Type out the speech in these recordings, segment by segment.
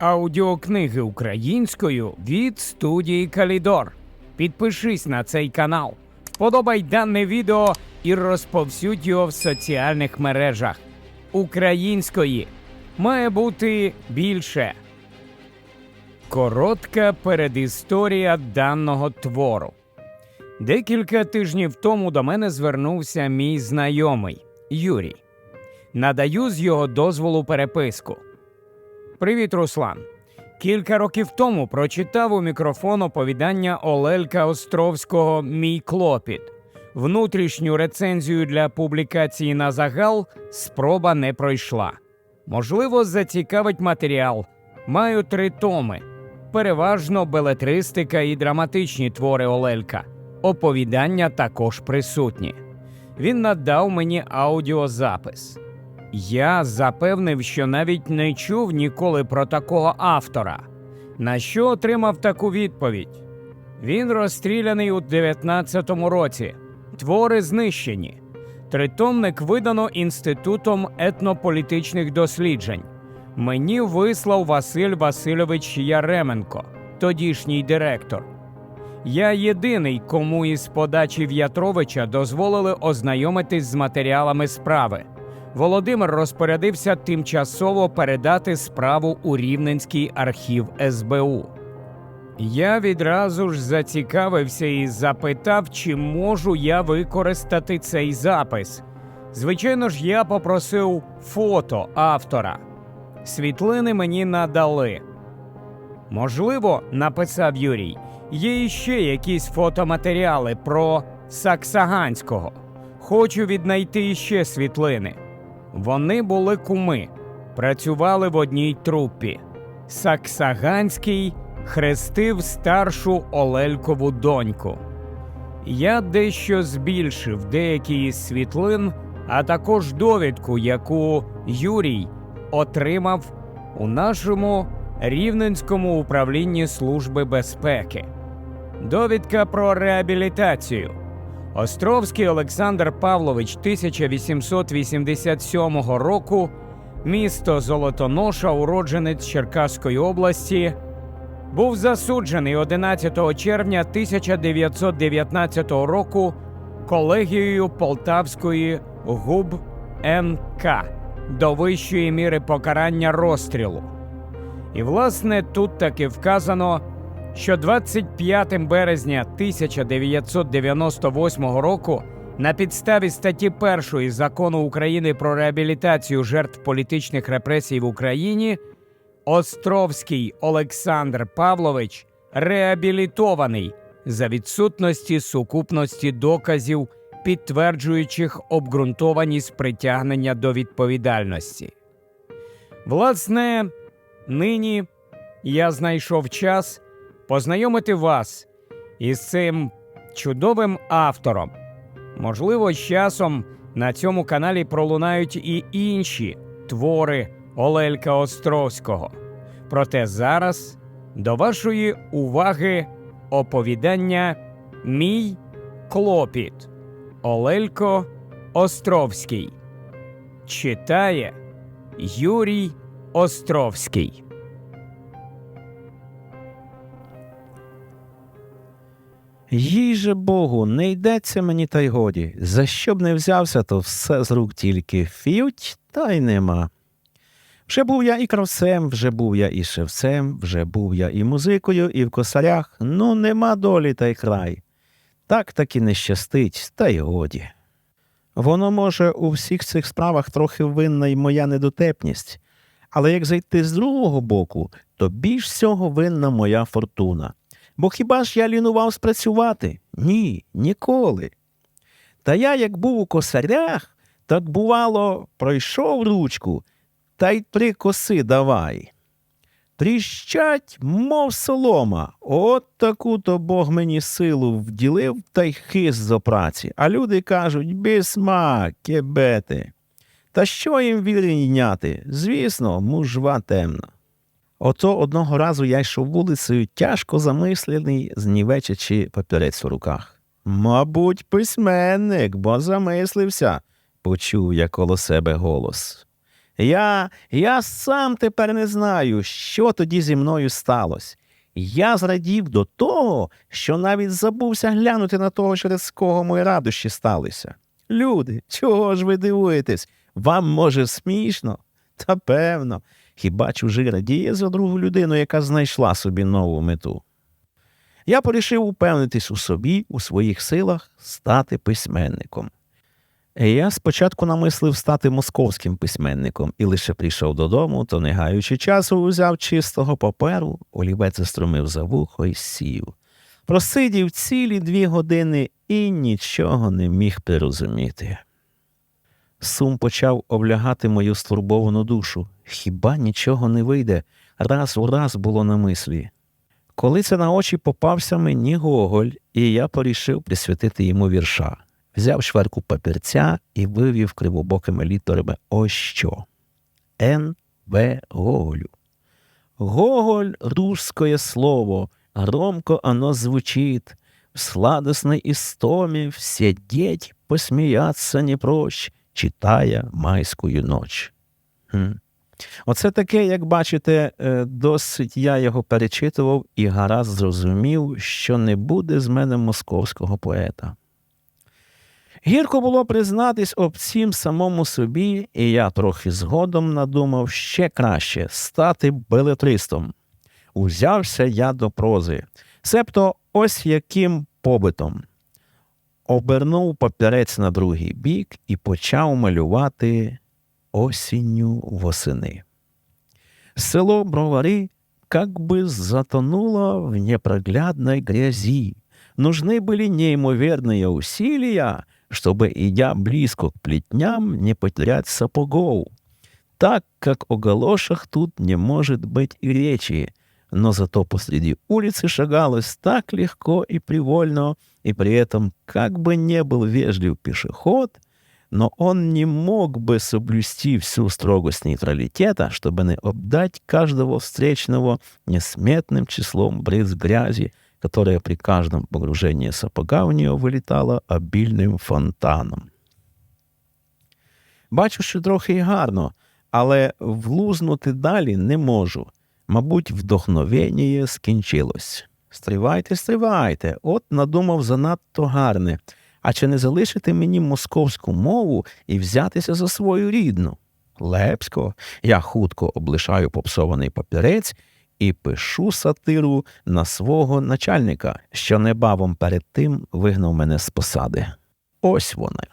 Аудіокниги українською від студії Калідор. Підпишись на цей канал, вподобай дане відео і розповсюдь його в соціальних мережах. Української має бути більше. Коротка передісторія даного твору. Декілька тижнів тому до мене звернувся мій знайомий Юрій. Надаю з його дозволу переписку. Привіт, Руслан. Кілька років тому прочитав у мікрофон оповідання Олелька Островського Мій клопіт. Внутрішню рецензію для публікації на загал спроба не пройшла. Можливо, зацікавить матеріал. Маю три томи. Переважно белетристика і драматичні твори Олелька. Оповідання також присутні. Він надав мені аудіозапис. Я запевнив, що навіть не чув ніколи про такого автора. На що отримав таку відповідь? Він розстріляний у 19-му році. Твори знищені. Тритомник видано Інститутом етнополітичних досліджень. Мені вислав Василь Васильович Яременко, тодішній директор. Я єдиний, кому із подачі В'ятровича дозволили ознайомитись з матеріалами справи. Володимир розпорядився тимчасово передати справу у Рівненський архів СБУ. Я відразу ж зацікавився і запитав, чи можу я використати цей запис. Звичайно ж, я попросив фото автора. Світлини мені надали. Можливо, написав Юрій, є іще якісь фотоматеріали про Саксаганського. Хочу віднайти іще світлини. Вони були куми, працювали в одній труппі. Саксаганський хрестив старшу Олелькову доньку. Я дещо збільшив деякі із світлин, а також довідку, яку Юрій отримав у нашому Рівненському управлінні Служби безпеки. Довідка про реабілітацію. Островський Олександр Павлович 1887 року, місто Золотоноша, уродженець Черкаської області, був засуджений 11 червня 1919 року колегією Полтавської ГУБ НК до вищої міри покарання розстрілу. І, власне, тут таки вказано, що 25 березня 1998 року на підставі статті 1 закону України про реабілітацію жертв політичних репресій в Україні Островський Олександр Павлович реабілітований за відсутності сукупності доказів, підтверджуючих обґрунтованість притягнення до відповідальності. Власне, нині я знайшов час познайомити вас із цим чудовим автором. Можливо, з часом на цьому каналі пролунають і інші твори Олелька Островського. Проте зараз до вашої уваги оповідання Мій клопіт Олелько Островський. Читає Юрій Островський. Їй же Богу, не йдеться мені та й годі. За що б не взявся, то все з рук тільки фють, та й нема. Вже був я і кравцем, вже був я і шевцем, вже був я і музикою, і в косарях. Ну, нема долі та й край. Так таки не щастить, та й годі. Воно, може, у всіх цих справах трохи винна й моя недотепність, але як зайти з другого боку, то більш всього винна моя фортуна. Бо хіба ж я лінував спрацювати? Ні, ніколи. Та я, як був у косарях, так бувало, пройшов ручку, та й три коси давай. Тріщать, мов солома. От таку то Бог мені силу вділив та й хист до праці. А люди кажуть бісма, кебети. Та що їм віри йняти? Звісно, мужва темна. Ото одного разу я йшов вулицею, тяжко замислений, знівечачи папірець у руках. Мабуть, письменник, бо замислився, почув я коло себе голос. Я, я сам тепер не знаю, що тоді зі мною сталося. Я зрадів до того, що навіть забувся глянути на того, через кого мої радощі сталися. Люди, чого ж ви дивуєтесь? Вам, може, смішно? Та певно, хіба чужий радіє за другу людину, яка знайшла собі нову мету. Я порішив упевнитись у собі, у своїх силах стати письменником. Я спочатку намислив стати московським письменником і лише прийшов додому, то, не гаючи часу, узяв чистого паперу, олівець застромив за вухо і сів. Просидів цілі дві години і нічого не міг прирозуміти. Сум почав облягати мою стурбовану душу. Хіба нічого не вийде? Раз у раз було на мислі. Коли це на очі попався мені Гоголь, і я порішив присвятити йому вірша. Взяв шверку папірця і вивів кривобокими літерами ось що. Н. В. Гоголю. Гоголь — русское слово, громко оно звучит. В сладостной истоме все дети посмеяться не прочь, читая майськую ноч. Хм. Оце таке, як бачите, е, досить я його перечитував і гаразд зрозумів, що не буде з мене московського поета. Гірко було признатись об цім самому собі, і я трохи згодом надумав ще краще стати белетристом. Узявся я до прози, себто ось яким побитом. Обернув папірець на другий бік і почав малювати осінню восени. Село Бровари как бы затонуло в непроглядной грязи. Нужны были неимоверные усилия, чтобы, идя близко к плетням, не потерять сапогов. Так как о галошах тут не может быть и речи, но зато посреди улицы шагалось так легко и привольно, и при этом, как бы не был вежлив пешеход, но он не мог бы соблюсти всю строгость нейтралитета, чтобы не обдать каждого встречного несметным числом брызг грязи, которая при каждом погружении сапога в нее вылетала обильним фонтаном. Бачу, що трохи й гарно, але влузнути далі не можу. Мабуть, вдохновення скінчилось. Стривайте, стривайте, от надумав занадто гарне. А чи не залишити мені московську мову і взятися за свою рідну? Лепсько, я хутко облишаю попсований папірець і пишу сатиру на свого начальника, що небавом перед тим вигнав мене з посади. Ось вона.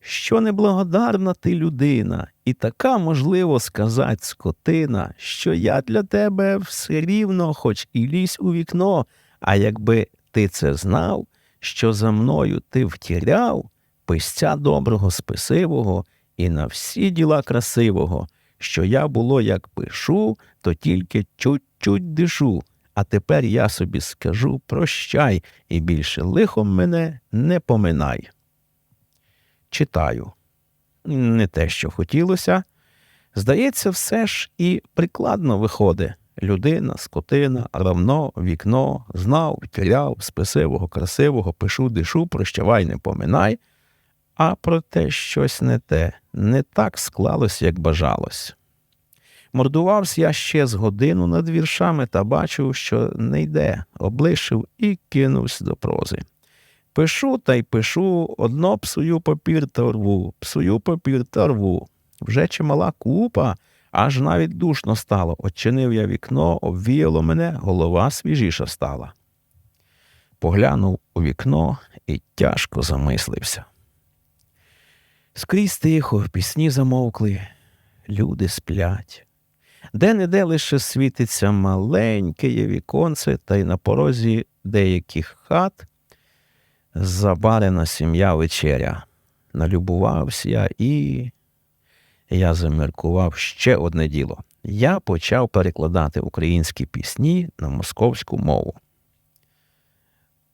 Що неблагодарна ти людина, і така, можливо, сказать скотина, що я для тебе все рівно, хоч і лізь у вікно, а якби ти це знав, що за мною ти втіряв писця доброго списивого і на всі діла красивого, що я було, як пишу, то тільки чуть-чуть дишу. А тепер я собі скажу прощай, і більше лихом мене не поминай. Читаю. Не те, що хотілося. Здається, все ж і прикладно виходить. Людина, скотина, равно, вікно, знав, тіряв, спесивого, красивого, пишу, дишу, прощавай, не поминай. А проте щось не те, не так склалось, як бажалось. Мордувався я ще з годину над віршами та бачив, що не йде, облишив і кинувся до прози. Пишу та й пишу, одно псую папір та рву, псую папір та рву. Вже чимала купа, аж навіть душно стало. Очинив я вікно, обвіяло мене, голова свіжіша стала. Поглянув у вікно і тяжко замислився. Скрізь тихо, пісні замовкли, люди сплять. Де-не-де лише світиться маленьке є віконце, та й на порозі деяких хат забарена сім'я вечеря. Налюбувався я і я заміркував ще одне діло. Я почав перекладати українські пісні на московську мову.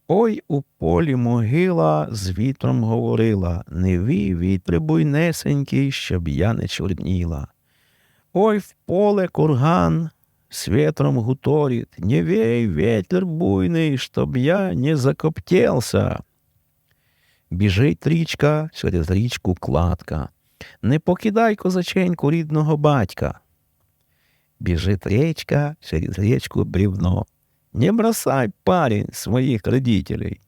Ой у полі могила з вітром говорила, не вій вітри буйнесенький, щоб я не чорніла. Ой в поле курган с ветром гуторит, не вей ветер буйный, чтоб я не закоптелся. Біжить річка, через річку кладка. Не покидай козаченьку рідного батька. Біжить річка, через річку брівно. Не бросай, парень, своїх родителей.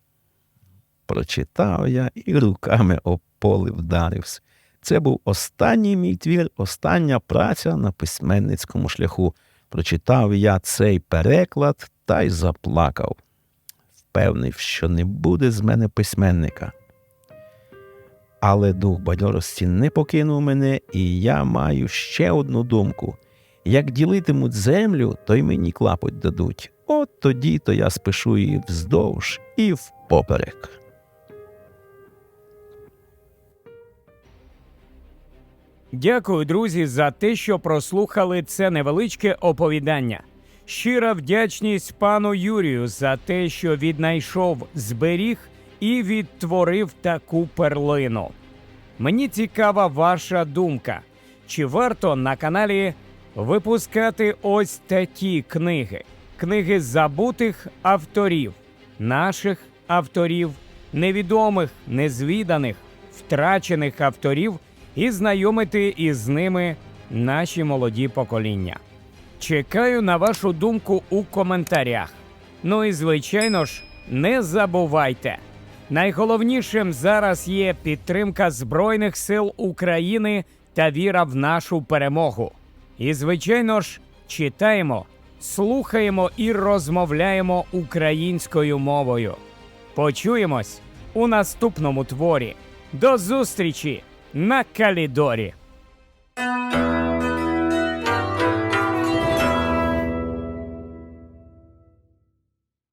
Прочитав я і руками об поле вдарився. Це був останній мій твір, остання праця на письменницькому шляху. Прочитав я цей переклад та й заплакав. Впевнив, що не буде з мене письменника. Але дух бадьорості не покинув мене, і я маю ще одну думку. Як ділитимуть землю, то й мені клапоть дадуть. От тоді то я спишу її вздовж і впоперек. Дякую, друзі, за те, що прослухали це невеличке оповідання. Щира вдячність пану Юрію за те, що віднайшов, зберіг і відтворив таку перлину. Мені цікава ваша думка. Чи варто на каналі випускати ось такі книги? Книги забутих авторів, наших авторів, невідомих, незвіданих, втрачених авторів і знайомити із ними наші молоді покоління. Чекаю на вашу думку у коментарях. Ну і звичайно ж, не забувайте. Найголовнішим зараз є підтримка Збройних сил України та віра в нашу перемогу. І, звичайно ж, читаємо, слухаємо і розмовляємо українською мовою. Почуємось у наступному творі. До зустрічі на Калідорі!